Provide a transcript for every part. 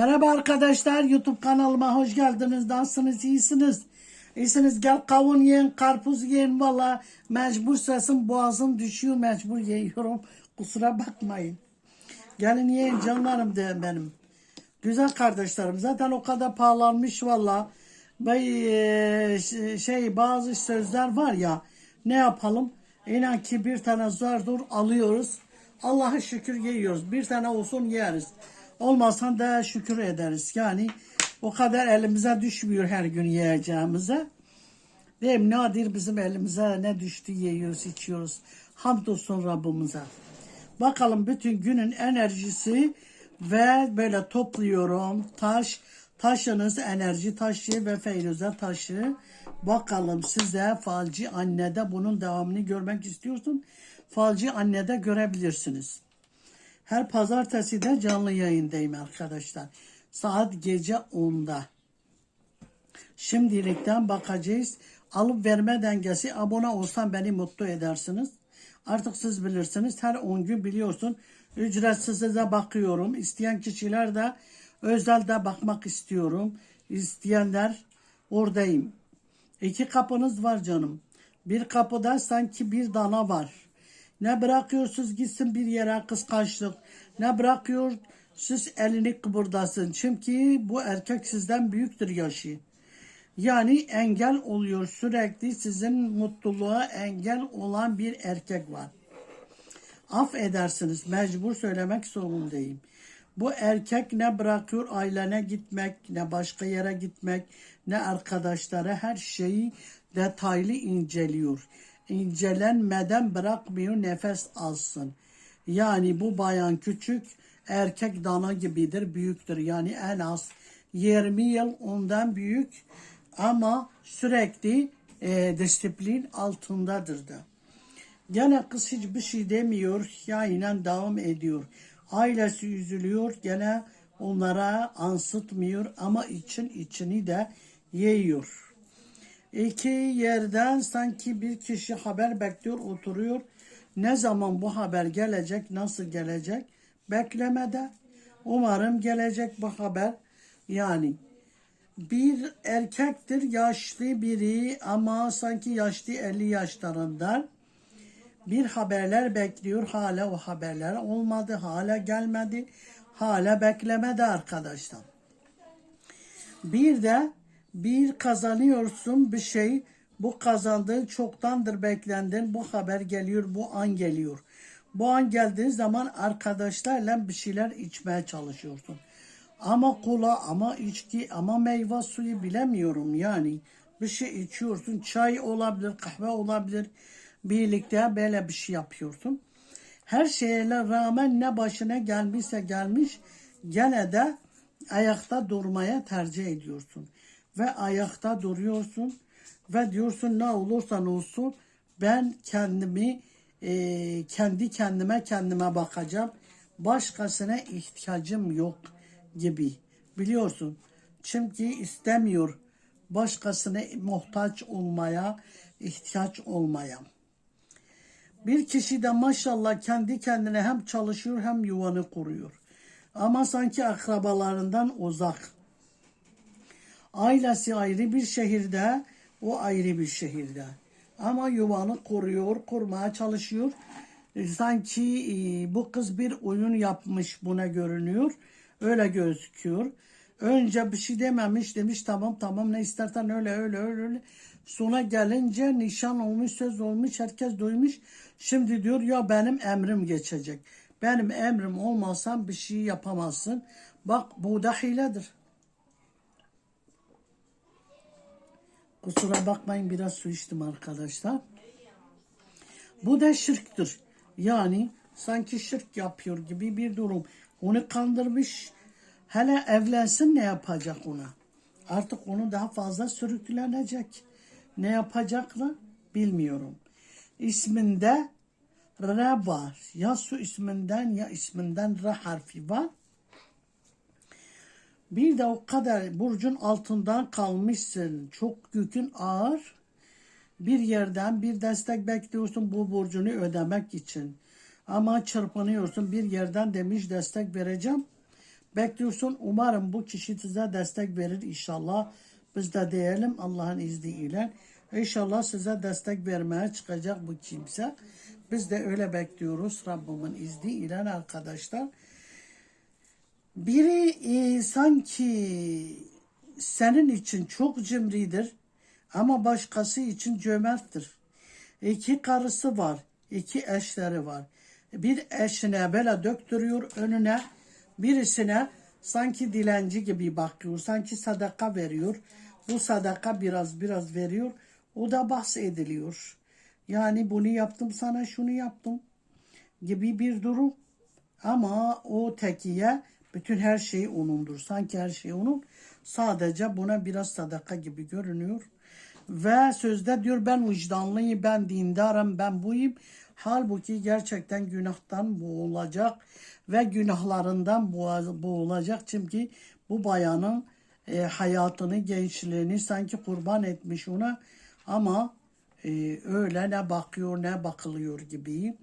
Merhaba arkadaşlar YouTube kanalıma hoş geldiniz. Nasılsınız? İyisiniz? İyisiniz gel kavun yiyin, karpuz yiyin. Valla mecbur sesim boğazım düşüyor mecbur yiyorum. Kusura bakmayın. Gelin yiyin canlarım de benim. Güzel kardeşlerim zaten o kadar pahalanmış valla. E, şey bazı sözler var ya ne yapalım? İnan ki bir tane zor dur alıyoruz. Allah'a şükür yiyoruz. Bir tane olsun yeriz. Olmasan da şükür ederiz. Yani o kadar elimize düşmüyor her gün yiyeceğimize. Değil mi? Nadir bizim elimize ne düştü yiyoruz, içiyoruz. Hamdolsun Rabbimize. Bakalım bütün günün enerjisi ve böyle topluyorum. Taş, taşınız enerji taşı ve feyruze taşı. Bakalım size falcı annede bunun devamını görmek istiyorsun. Falcı annede görebilirsiniz. Her pazartesi de canlı yayındayım arkadaşlar. Saat gece 10'da. Şimdilikten bakacağız. Alıp verme dengesi abone olsan beni mutlu edersiniz. Artık siz bilirsiniz. Her 10 gün biliyorsun. Ücretsiz de bakıyorum. İsteyen kişiler de özelde bakmak istiyorum. İsteyenler oradayım. İki kapınız var canım. Bir kapıda sanki bir dana var. Ne bırakıyorsunuz gitsin bir yere kıskançlık. Ne bırakıyor siz elini kıpırdasın. Çünkü bu erkek sizden büyüktür yaşı. Yani engel oluyor sürekli sizin mutluluğa engel olan bir erkek var. Affedersiniz mecbur söylemek zorundayım. Bu erkek ne bırakıyor ailene gitmek, ne başka yere gitmek, ne arkadaşlara her şeyi detaylı inceliyor. İncelenmeden bırakmıyor nefes alsın. Yani bu bayan küçük, erkek dana gibidir, büyüktür. Yani en az 20 yıl ondan büyük ama sürekli e, disiplin altındadır da. Gene kız hiçbir şey demiyor, yayına devam ediyor. Ailesi üzülüyor, gene onlara ansıtmıyor ama için içini de yiyor. İki yerden sanki bir kişi haber bekliyor, oturuyor. Ne zaman bu haber gelecek, nasıl gelecek? Beklemede. Umarım gelecek bu haber. Yani bir erkektir, yaşlı biri ama sanki yaşlı 50 yaşlarında. Bir haberler bekliyor, hala o haberler olmadı, hala gelmedi, hala beklemede arkadaşlar. Bir de bir kazanıyorsun bir şey, bu kazandığın çoktandır beklendin, bu haber geliyor, bu an geliyor. Bu an geldiği zaman arkadaşlarla bir şeyler içmeye çalışıyorsun. Ama kola, ama içki, ama meyve suyu bilemiyorum yani. Bir şey içiyorsun, çay olabilir, kahve olabilir. Birlikte böyle bir şey yapıyorsun. Her şeye rağmen ne başına gelmişse gelmiş, gene de ayakta durmaya tercih ediyorsun. Ve ayakta duruyorsun ve diyorsun ne olursan olsun ben kendimi e, kendi kendime kendime bakacağım. Başkasına ihtiyacım yok gibi. Biliyorsun. Çünkü istemiyor başkasına muhtaç olmaya, ihtiyaç olmaya. Bir kişi de maşallah kendi kendine hem çalışıyor hem yuvanı kuruyor. Ama sanki akrabalarından uzak. Ailesi ayrı bir şehirde, o ayrı bir şehirde. Ama yuvanı koruyor, kurmaya çalışıyor. E, Sanki e, bu kız bir oyun yapmış buna görünüyor. Öyle gözüküyor. Önce bir şey dememiş demiş tamam tamam ne istersen öyle öyle öyle öyle. Sona gelince nişan olmuş söz olmuş herkes duymuş. Şimdi diyor ya benim emrim geçecek. Benim emrim olmazsa bir şey yapamazsın. Bak bu da hiledir. Kusura bakmayın biraz su içtim arkadaşlar. Bu da şirktir. Yani sanki şirk yapıyor gibi bir durum. Onu kandırmış. Hele evlensin ne yapacak ona? Artık onu daha fazla sürüklenecek. Ne yapacaklar bilmiyorum. İsminde R var. Ya su isminden ya isminden R harfi var. Bir de o kadar burcun altından kalmışsın. Çok yükün ağır. Bir yerden bir destek bekliyorsun bu burcunu ödemek için. Ama çırpınıyorsun bir yerden demiş destek vereceğim. bekliyorsun. Umarım bu kişi size destek verir inşallah. Biz de diyelim Allah'ın izniyle. İnşallah size destek vermeye çıkacak bu kimse. Biz de öyle bekliyoruz Rabbimin izniyle arkadaşlar. Biri e, sanki senin için çok cimridir ama başkası için cömerttir. İki karısı var, iki eşleri var. Bir eşine böyle döktürüyor önüne, birisine sanki dilenci gibi bakıyor, sanki sadaka veriyor. Bu sadaka biraz biraz veriyor, o da bahsediliyor. Yani bunu yaptım sana, şunu yaptım gibi bir durum. Ama o tekiye bütün her şey onundur. Sanki her şey onun. Sadece buna biraz sadaka gibi görünüyor. Ve sözde diyor ben vicdanlıyım, ben dindarım, ben buyum. Halbuki gerçekten günahtan boğulacak ve günahlarından boğulacak. Çünkü bu bayanın e, hayatını, gençliğini sanki kurban etmiş ona. Ama e, öyle ne bakıyor ne bakılıyor gibi.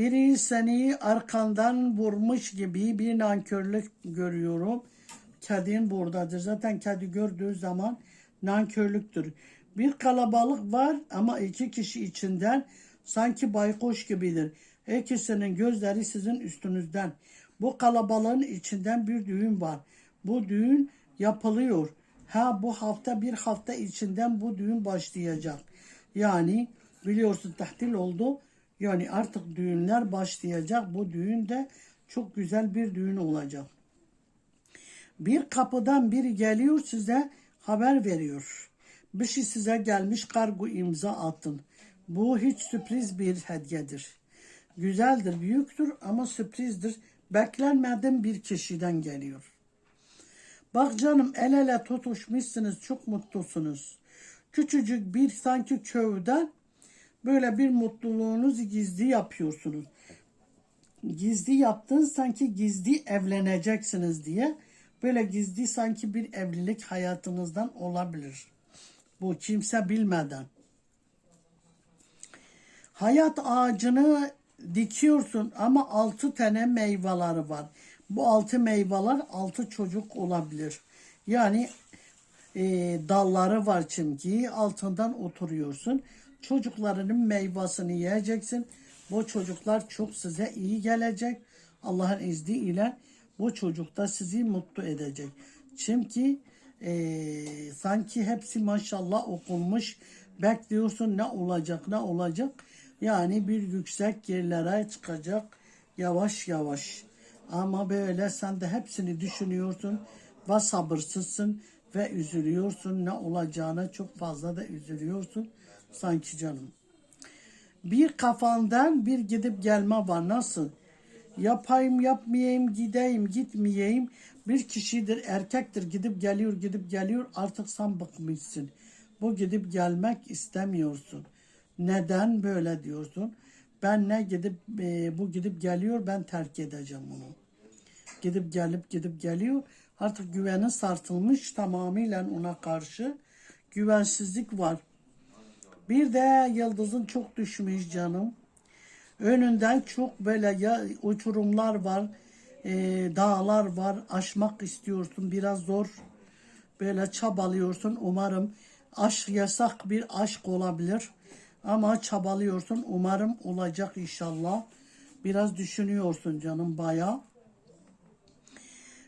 Biri seni arkandan vurmuş gibi bir nankörlük görüyorum. Kedin buradadır. Zaten kedi gördüğü zaman nankörlüktür. Bir kalabalık var ama iki kişi içinden sanki baykuş gibidir. İkisinin gözleri sizin üstünüzden. Bu kalabalığın içinden bir düğün var. Bu düğün yapılıyor. Ha bu hafta bir hafta içinden bu düğün başlayacak. Yani biliyorsun tahtil oldu. Yani artık düğünler başlayacak. Bu düğün de çok güzel bir düğün olacak. Bir kapıdan biri geliyor size haber veriyor. Bir şey size gelmiş kargo imza atın. Bu hiç sürpriz bir hediyedir. Güzeldir, büyüktür ama sürprizdir. Beklenmedim bir kişiden geliyor. Bak canım el ele tutuşmuşsunuz, çok mutlusunuz. Küçücük bir sanki köyden böyle bir mutluluğunuzu gizli yapıyorsunuz. Gizli yaptın sanki gizli evleneceksiniz diye böyle gizli sanki bir evlilik hayatınızdan olabilir. Bu kimse bilmeden. Hayat ağacını dikiyorsun ama altı tane meyveleri var. Bu altı meyveler altı çocuk olabilir. Yani e, dalları var çünkü altından oturuyorsun. Çocuklarının meyvasını yiyeceksin. Bu çocuklar çok size iyi gelecek. Allah'ın izniyle bu çocuk da sizi mutlu edecek. Çünkü e, sanki hepsi maşallah okunmuş. Bekliyorsun ne olacak ne olacak. Yani bir yüksek yerlere çıkacak yavaş yavaş. Ama böyle sen de hepsini düşünüyorsun ve sabırsızsın ve üzülüyorsun. Ne olacağına çok fazla da üzülüyorsun sanki canım. Bir kafandan bir gidip gelme var. Nasıl? Yapayım yapmayayım gideyim gitmeyeyim. Bir kişidir erkektir gidip geliyor gidip geliyor artık sen bıkmışsın. Bu gidip gelmek istemiyorsun. Neden böyle diyorsun? Ben ne gidip e, bu gidip geliyor ben terk edeceğim onu. Gidip gelip gidip geliyor. Artık güveni sarsılmış tamamıyla ona karşı. Güvensizlik var. Bir de yıldızın çok düşmüş canım. Önünden çok böyle ya uçurumlar var, e, dağlar var. Aşmak istiyorsun, biraz zor. Böyle çabalıyorsun. Umarım aşk yasak bir aşk olabilir. Ama çabalıyorsun. Umarım olacak inşallah. Biraz düşünüyorsun canım bayağı.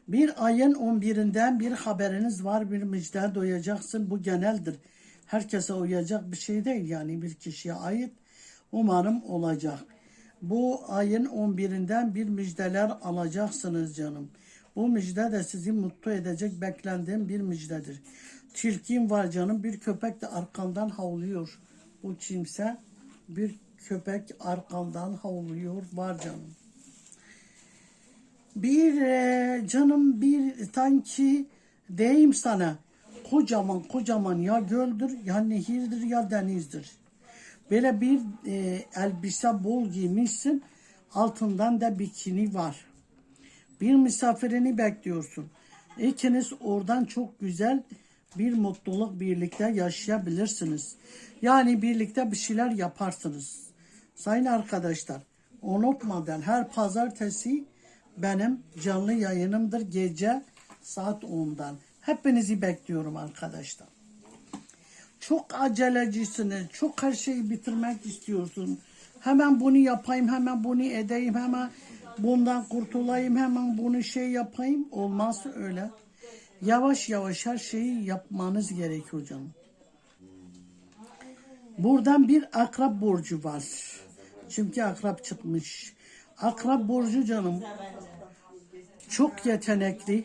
Bir ayın 11'inden bir haberiniz var, bir müjde doyacaksın. Bu geneldir. Herkese uyacak bir şey değil yani bir kişiye ait. Umarım olacak. Bu ayın 11'inden bir müjdeler alacaksınız canım. Bu müjde de sizi mutlu edecek beklendiğim bir müjdedir. Tilkin var canım bir köpek de arkandan havlıyor. Bu kimse bir köpek arkandan havlıyor var canım. Bir e, canım bir sanki deyim sana kocaman kocaman ya göldür ya nehirdir ya denizdir. Böyle bir e, elbise bol giymişsin altından da bikini var. Bir misafirini bekliyorsun. İkiniz oradan çok güzel bir mutluluk birlikte yaşayabilirsiniz. Yani birlikte bir şeyler yaparsınız. Sayın arkadaşlar unutmadan her pazartesi benim canlı yayınımdır gece saat 10'dan. Hepinizi bekliyorum arkadaşlar. Çok acelecisiniz. Çok her şeyi bitirmek istiyorsun. Hemen bunu yapayım, hemen bunu edeyim, hemen bundan kurtulayım, hemen bunu şey yapayım. Olmaz öyle. Yavaş yavaş her şeyi yapmanız gerekiyor canım. Buradan bir akrap borcu var. Çünkü akrap çıkmış. Akrap borcu canım çok yetenekli.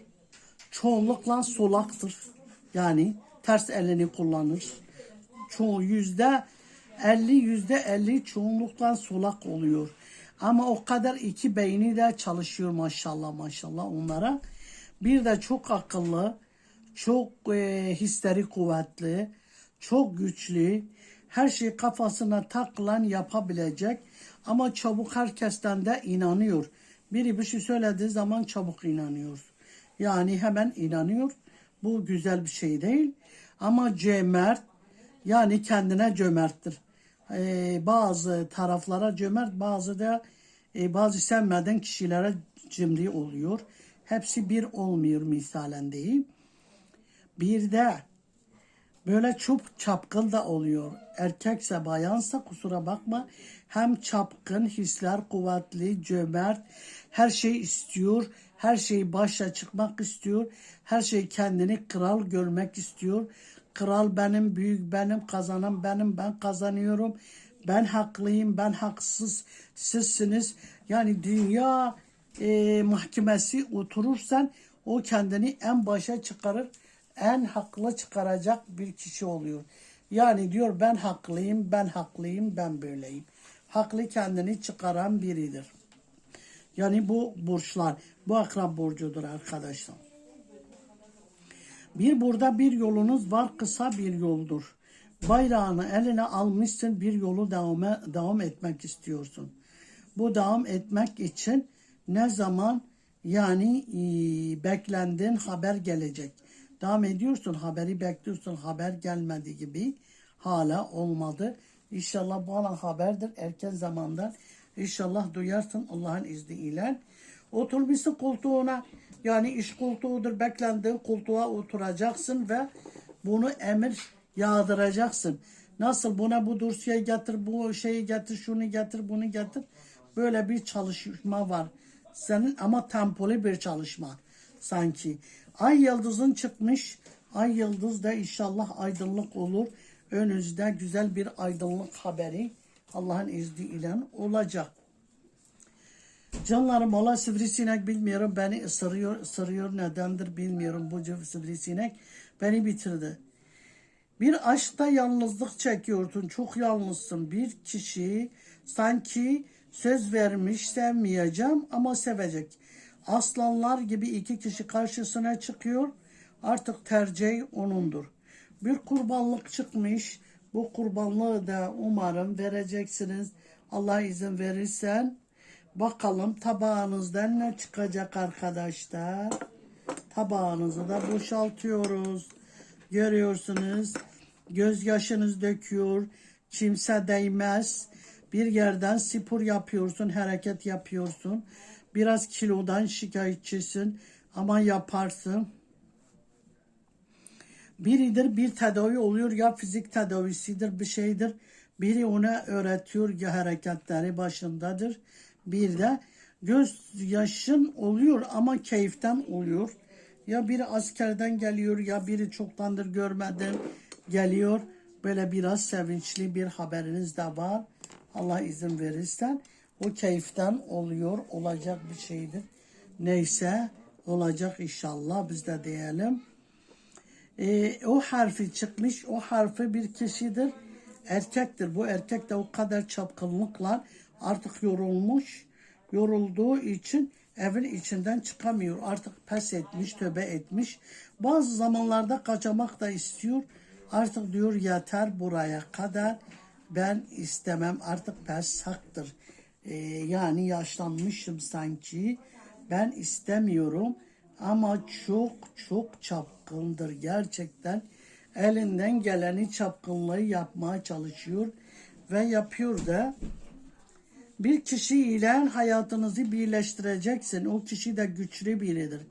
Çoğunlukla solaktır. Yani ters elini kullanır. Çoğu yüzde 50 yüzde 50 çoğunlukla solak oluyor. Ama o kadar iki beyni de çalışıyor maşallah maşallah onlara. Bir de çok akıllı, çok e, hisleri kuvvetli, çok güçlü. Her şey kafasına takılan yapabilecek. Ama çabuk herkesten de inanıyor. Biri bir şey söylediği zaman çabuk inanıyor. Yani hemen inanıyor. Bu güzel bir şey değil. Ama cömert yani kendine cömerttir. Ee, bazı taraflara cömert bazı da e, bazı sevmeden kişilere cimri oluyor. Hepsi bir olmuyor misalen değil. Bir de böyle çok çapkın da oluyor. Erkekse bayansa kusura bakma. Hem çapkın, hisler kuvvetli, cömert, her şey istiyor. Her şeyi başa çıkmak istiyor. Her şey kendini kral görmek istiyor. Kral benim, büyük benim, kazanan benim, ben kazanıyorum. Ben haklıyım, ben haksız, sizsiniz. Yani dünya e, mahkemesi oturursan o kendini en başa çıkarır. En haklı çıkaracak bir kişi oluyor. Yani diyor ben haklıyım, ben haklıyım, ben böyleyim. Haklı kendini çıkaran biridir. Yani bu burçlar, bu akrab burcudur arkadaşlar. Bir burada bir yolunuz var, kısa bir yoldur. Bayrağını eline almışsın, bir yolu devam, devam etmek istiyorsun. Bu devam etmek için ne zaman yani e, beklendiğin haber gelecek. Devam ediyorsun, haberi bekliyorsun, haber gelmedi gibi hala olmadı. İnşallah bu alan haberdir erken zamanda. İnşallah duyarsın Allah'ın izniyle. Oturmuşsun koltuğuna yani iş koltuğudur beklendiğin koltuğa oturacaksın ve bunu emir yağdıracaksın. Nasıl buna bu dosyayı getir, bu şeyi getir, şunu getir, bunu getir. Böyle bir çalışma var. Senin ama tempolu bir çalışma sanki. Ay yıldızın çıkmış. Ay yıldız da inşallah aydınlık olur. Önünüzde güzel bir aydınlık haberi Allah'ın izniyle olacak. Canlarım ola sivrisinek bilmiyorum beni ısırıyor, ısırıyor nedendir bilmiyorum bu sivrisinek beni bitirdi. Bir aşkta yalnızlık çekiyorsun çok yalnızsın bir kişi sanki söz vermiş sevmeyeceğim ama sevecek. Aslanlar gibi iki kişi karşısına çıkıyor artık tercih onundur. Bir kurbanlık çıkmış bu kurbanlığı da umarım vereceksiniz Allah izin verirsen. Bakalım tabağınızdan ne çıkacak arkadaşlar. Tabağınızı da boşaltıyoruz. Görüyorsunuz. Gözyaşınız döküyor. Kimse değmez. Bir yerden spor yapıyorsun, hareket yapıyorsun. Biraz kilodan şikayetçisin ama yaparsın. Biridir bir tedavi oluyor ya fizik tedavisidir bir şeydir. Biri ona öğretiyor ya hareketleri başındadır. Bir de göz yaşın oluyor ama keyiften oluyor. Ya biri askerden geliyor ya biri çoktandır görmeden geliyor. Böyle biraz sevinçli bir haberiniz de var. Allah izin verirse o keyiften oluyor. Olacak bir şeydir. Neyse olacak inşallah biz de diyelim. Ee, o harfi çıkmış. O harfi bir kişidir. Erkektir. Bu erkek de o kadar çapkınlıkla artık yorulmuş. Yorulduğu için evin içinden çıkamıyor. Artık pes etmiş, töbe etmiş. Bazı zamanlarda kaçamak da istiyor. Artık diyor yeter buraya kadar. Ben istemem artık pes saktır. Ee, yani yaşlanmışım sanki. Ben istemiyorum. Ama çok çok çapkındır gerçekten. Elinden geleni çapkınlığı yapmaya çalışıyor. Ve yapıyor da Bir kişi ile hayatınızı birleştireceksin. O kişi de güçlü biridir.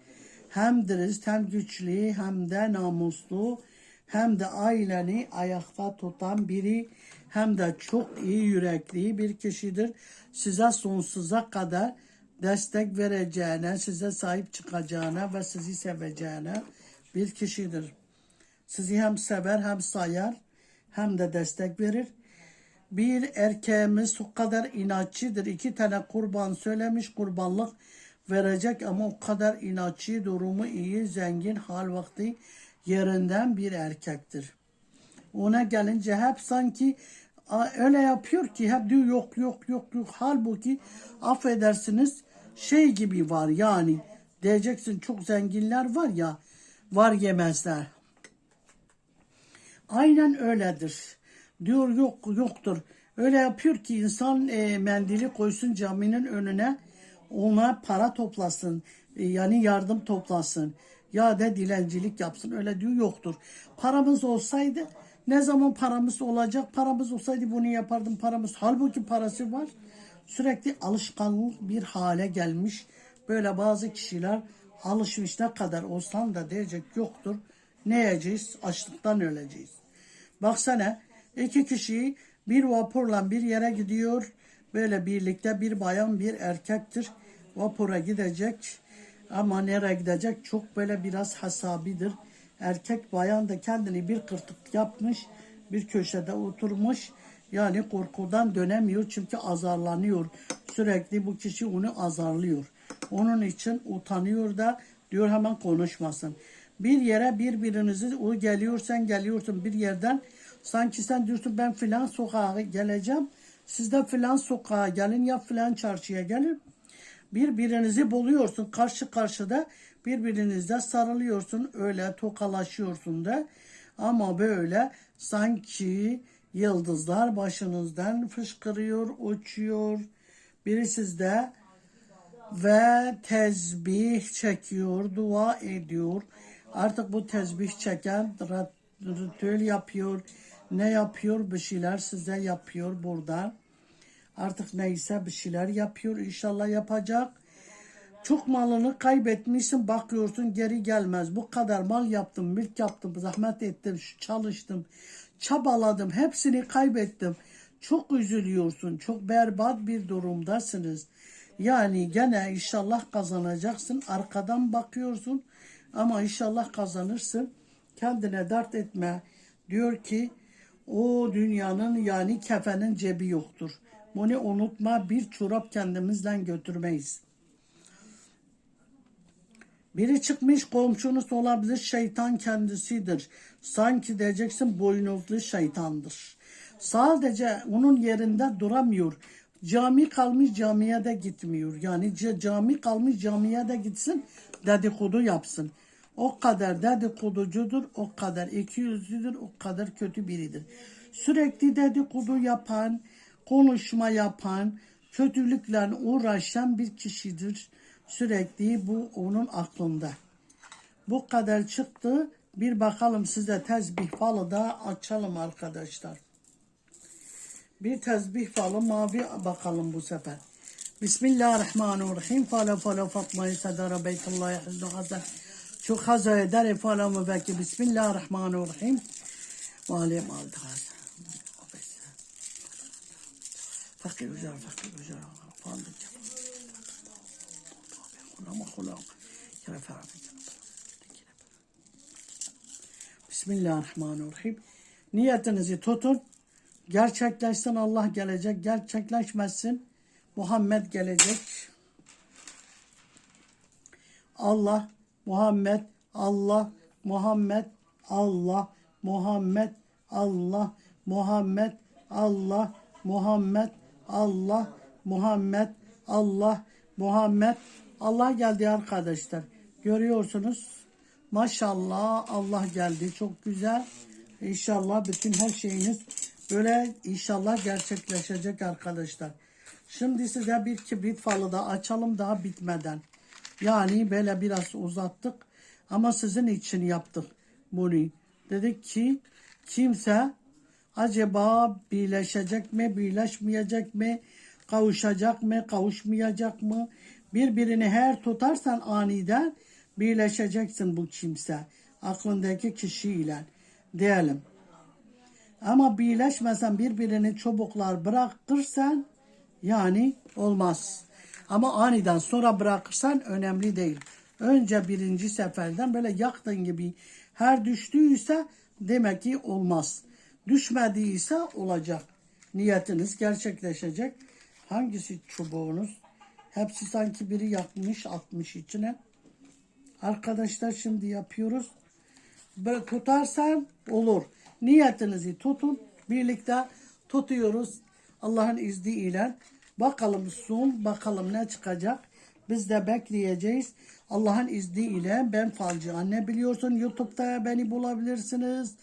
Hem dürüst, hem güçlü, hem de namuslu, hem de aileni ayakta tutan biri, hem de çok iyi yürekli bir kişidir. Size sonsuza kadar destek vereceğine, size sahip çıkacağına ve sizi seveceğine bir kişidir. Sizi hem sever hem sayar hem de destek verir. Bir erkeğimiz o kadar inatçıdır. İki tane kurban söylemiş kurbanlık verecek ama o kadar inatçı, durumu iyi, zengin, hal vakti yerinden bir erkektir. Ona gelince hep sanki öyle yapıyor ki hep diyor yok yok yok yok. Halbuki affedersiniz şey gibi var yani diyeceksin çok zenginler var ya var yemezler. Aynen öyledir. Diyor yok yoktur. Öyle yapıyor ki insan e, mendili koysun caminin önüne ona para toplasın. E, yani yardım toplasın. Ya da dilencilik yapsın. Öyle diyor yoktur. Paramız olsaydı ne zaman paramız olacak? Paramız olsaydı bunu yapardım paramız. Halbuki parası var. Sürekli alışkanlık bir hale gelmiş. Böyle bazı kişiler alışmış ne kadar olsan da diyecek yoktur. Ne yiyeceğiz? Açlıktan öleceğiz. Baksana iki kişi bir vapurla bir yere gidiyor. Böyle birlikte bir bayan bir erkektir. Vapura gidecek. Ama nereye gidecek? Çok böyle biraz hasabidir. Erkek bayan da kendini bir kırtık yapmış. Bir köşede oturmuş. Yani korkudan dönemiyor çünkü azarlanıyor. Sürekli bu kişi onu azarlıyor. Onun için utanıyor da diyor hemen konuşmasın. Bir yere birbirinizi o geliyor sen geliyorsun bir yerden sanki sen diyorsun ben filan sokağa geleceğim. Siz de filan sokağa gelin ya filan çarşıya gelin. Birbirinizi buluyorsun karşı karşıda birbirinizle sarılıyorsun öyle tokalaşıyorsun da ama böyle sanki yıldızlar başınızdan fışkırıyor uçuyor biri sizde ve tezbih çekiyor, dua ediyor. Artık bu tezbih çeken ritüel yapıyor. Ne yapıyor? Bir şeyler size yapıyor burada. Artık neyse bir şeyler yapıyor. İnşallah yapacak. Çok malını kaybetmişsin bakıyorsun geri gelmez. Bu kadar mal yaptım, mülk yaptım, zahmet ettim, çalıştım, çabaladım. Hepsini kaybettim. Çok üzülüyorsun. Çok berbat bir durumdasınız. Yani gene inşallah kazanacaksın. Arkadan bakıyorsun ama inşallah kazanırsın. Kendine dert etme. Diyor ki o dünyanın yani kefenin cebi yoktur. Bunu unutma bir çorap kendimizden götürmeyiz. Biri çıkmış komşunuz olabilir şeytan kendisidir. Sanki diyeceksin boynuzlu şeytandır. Sadece onun yerinde duramıyor. Cami kalmış camiye de gitmiyor. Yani ca- cami kalmış camiye de gitsin dedikodu yapsın. O kadar dedikoducudur, o kadar ikiyüzlüdür, o kadar kötü biridir. Sürekli dedikodu yapan, konuşma yapan, kötülüklerle uğraşan bir kişidir. Sürekli bu onun aklında. Bu kadar çıktı. Bir bakalım size tezbih falı da açalım arkadaşlar. Bir tezbih falı mavi bakalım bu sefer. Bismillahirrahmanirrahim. Fala fala Fatma'yı sedara beytullahi hızlı hazır. Çok hazır eder fala mübekki. Bismillahirrahmanirrahim. Ve aleyhim aldı hazır. Fakir güzel, fakir güzel. Falan Kulağıma kulağım. Kere ferah. Bismillahirrahmanirrahim. Niyetinizi tutun. Gerçekleşsin Allah gelecek. Gerçekleşmezsin Muhammed gelecek. Allah, Muhammed, Allah, Muhammed, Allah, Muhammed, Allah, Muhammed, Allah, Muhammed, Allah, Muhammed, Allah, Muhammed, Allah geldi arkadaşlar. Görüyorsunuz. Maşallah Allah geldi. Çok güzel. İnşallah bütün her şeyiniz böyle inşallah gerçekleşecek arkadaşlar. Şimdi size bir kibrit falı da açalım daha bitmeden. Yani böyle biraz uzattık ama sizin için yaptık bunu. Dedik ki kimse acaba birleşecek mi, birleşmeyecek mi? Kavuşacak mı, kavuşmayacak mı? Birbirini her tutarsan aniden birleşeceksin bu kimse. Aklındaki kişiyle diyelim. Ama birleşmesen birbirini çubuklar bırakırsan yani olmaz. Ama aniden sonra bırakırsan önemli değil. Önce birinci seferden böyle yaktın gibi her düştüyse demek ki olmaz. Düşmediyse olacak. Niyetiniz gerçekleşecek. Hangisi çubuğunuz? Hepsi sanki biri yakmış atmış içine. Arkadaşlar şimdi yapıyoruz. Böyle tutarsan olur. Niyetinizi tutun. Birlikte tutuyoruz. Allah'ın izniyle. Bakalım son, bakalım ne çıkacak. Biz de bekleyeceğiz. Allah'ın izniyle ben falcı anne biliyorsun. YouTube'da beni bulabilirsiniz.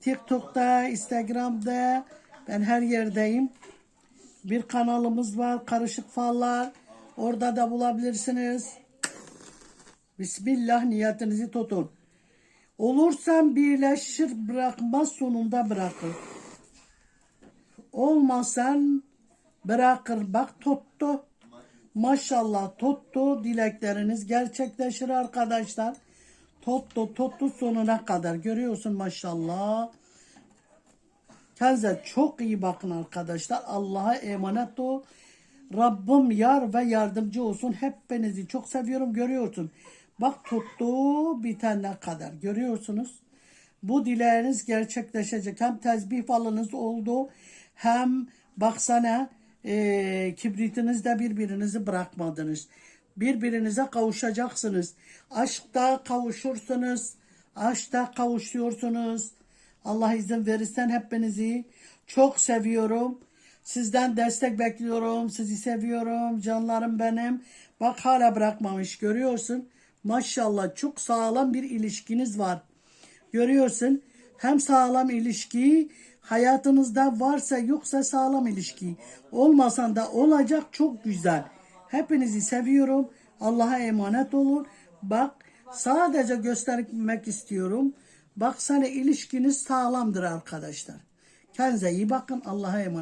TikTok'ta, Instagram'da ben her yerdeyim. Bir kanalımız var. Karışık fallar. Orada da bulabilirsiniz. Bismillah niyetinizi tutun. Olursan birleşir bırakmaz sonunda bırakır. Olmasan bırakır. Bak tuttu. Maşallah tuttu. Dilekleriniz gerçekleşir arkadaşlar. Tuttu tuttu sonuna kadar. Görüyorsun maşallah. Kendinize çok iyi bakın arkadaşlar. Allah'a emanet ol. Rabbim yar ve yardımcı olsun. Hepinizi çok seviyorum. Görüyorsun. Bak tuttu bitene kadar. Görüyorsunuz. Bu dileğiniz gerçekleşecek. Hem tesbih falınız oldu. Hem baksana e, kibritinizde birbirinizi bırakmadınız. Birbirinize kavuşacaksınız. Aşkta kavuşursunuz. Aşkta kavuşuyorsunuz. Allah izin verirsen hepinizi çok seviyorum. Sizden destek bekliyorum. Sizi seviyorum. Canlarım benim. Bak hala bırakmamış görüyorsun. Maşallah çok sağlam bir ilişkiniz var. Görüyorsun. Hem sağlam ilişki hayatınızda varsa yoksa sağlam ilişki. Olmasan da olacak çok güzel. Hepinizi seviyorum. Allah'a emanet olun. Bak sadece göstermek istiyorum. Baksana ilişkiniz sağlamdır arkadaşlar. Kendinize iyi bakın. Allah'a emanet.